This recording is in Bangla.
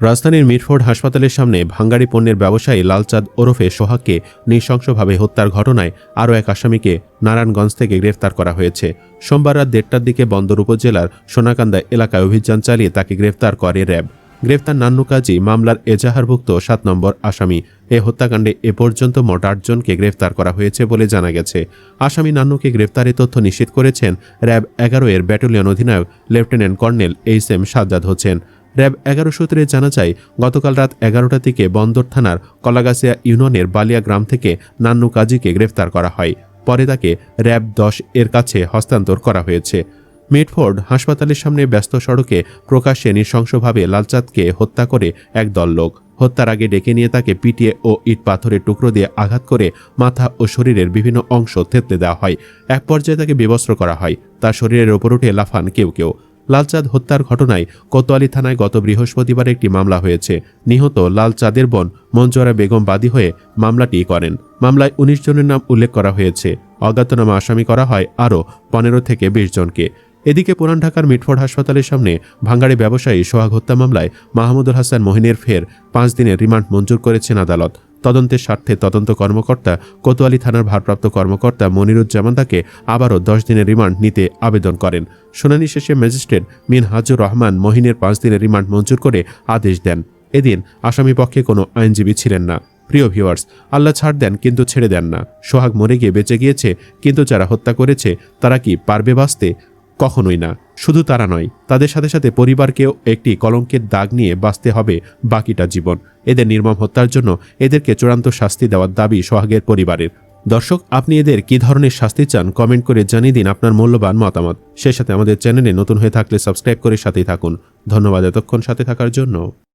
রাজধানীর মিরফোর্ড হাসপাতালের সামনে ভাঙ্গারি পণ্যের ব্যবসায়ী লালচাঁদ ওরফে সোহাগকে নৃশংসভাবে হত্যার ঘটনায় আরও এক আসামিকে নারায়ণগঞ্জ থেকে গ্রেফতার করা হয়েছে। সোমবার রাত দেড়টার দিকে বন্দর উপজেলার সোনাকান্দা এলাকায় অভিযান চালিয়ে তাকে গ্রেফতার করে র্যাব। গ্রেফতার নান্নু কাজী মামলার এজাহারভুক্ত সাত নম্বর আসামি। এ হত্যাকাণ্ডে এ পর্যন্ত মোট আটজনকে গ্রেফতার করা হয়েছে বলে জানা গেছে। আসামি নান্নুকে গ্রেফতারের তথ্য নিশ্চিত করেছেন র্যাব এগারো এর ব্যাটালিয়ন অধিনায়ক lieutenant colonel H M Sajjad Hossain. RAB এগারো সূত্রে জানা যায়, গতকাল রাত এগারোটা থেকে বন্দর থানার কলাগাছিয়া ইউনিয়নের বালিয়া গ্রাম থেকে নান্নু কাজীকে গ্রেফতার করা হয়। পরে তাকে র্যাব দশ এর কাছে হস্তান্তর করা হয়েছে। মিটফোর্ড হাসপাতালের সামনে ব্যস্ত সড়কে প্রকাশ্যে নৃশংসভাবে লালচাঁদকে হত্যা করে একদল লোক হত্যার আগে ডেকে নিয়ে তাকে পিটিয়ে ও ইট পাথরের টুকরো দিয়ে আঘাত করে মাথা ও শরীরের বিভিন্ন অংশ থেতলে দেওয়া হয়। এক পর্যায়ে তাকে বিবস্ত্র করা হয়। তার শরীরের ওপর উঠে লাফান কেউ কেউ। লালচাঁদ হত্যার ঘটনায় কোতোয়ালি থানায় গত বৃহস্পতিবার একটি মামলা হয়েছে। নিহত লালচাঁদের বোন মঞ্জুয়ারা বেগম বাদী হয়ে মামলাটি করেন। মামলায় উনিশ জনের নাম উল্লেখ করা হয়েছে। অজ্ঞাতনামা আসামি করা হয় আরও পনেরো থেকে বিশ জনকে। এদিকে পুরান ঢাকার মিটফোর্ড হাসপাতালের সামনে ভাঙ্গাড়ি ব্যবসায়ী সোহাগ হত্যা মামলায় মাহমুদুল হাসান মহিনের ফের পাঁচ দিনের রিমান্ড মঞ্জুর করেছেন আদালত। তদন্তের স্বার্থে তদন্ত কর্মকর্তা কোতোয়ালি থানার ভারপ্রাপ্ত কর্মকর্তা মনিরুজ্জামান তাকে আবারও দশ দিনের রিমান্ড নিতে আবেদন করেন। শুনানি শেষে ম্যাজিস্ট্রেট মিন হাজুর রহমান মহিনের পাঁচ দিনের রিমান্ড মঞ্জুর করে আদেশ দেন। এদিন আসামি পক্ষে কোনো আইনজীবী ছিলেন না। প্রিয় ভিউয়ার্স, আল্লাহ ছাড় দেন কিন্তু ছেড়ে দেন না। সোহাগ মরে গিয়ে বেঁচে গিয়েছে, কিন্তু যারা হত্যা করেছে, তারা কি পারবে বাঁচতে? কখনোই না। শুধু তারা নয়, তাদের সাথে সাথে পরিবারকেও একটি কলঙ্কের দাগ নিয়ে বাঁচতে হবে বাকিটা জীবন। এদের নির্মম হত্যার জন্য এদেরকে চূড়ান্ত শাস্তি দেওয়ার দাবি সোহাগের পরিবারের। দর্শক, আপনি এদের কি ধরনের শাস্তি চান কমেন্ট করে জানিয়ে দিন আপনার মূল্যবান মতামত। সেই সাথে আমাদের চ্যানেলে নতুন হয়ে থাকলে সাবস্ক্রাইব করে সাথেই থাকুন। ধন্যবাদ এতক্ষণ সাথে থাকার জন্য।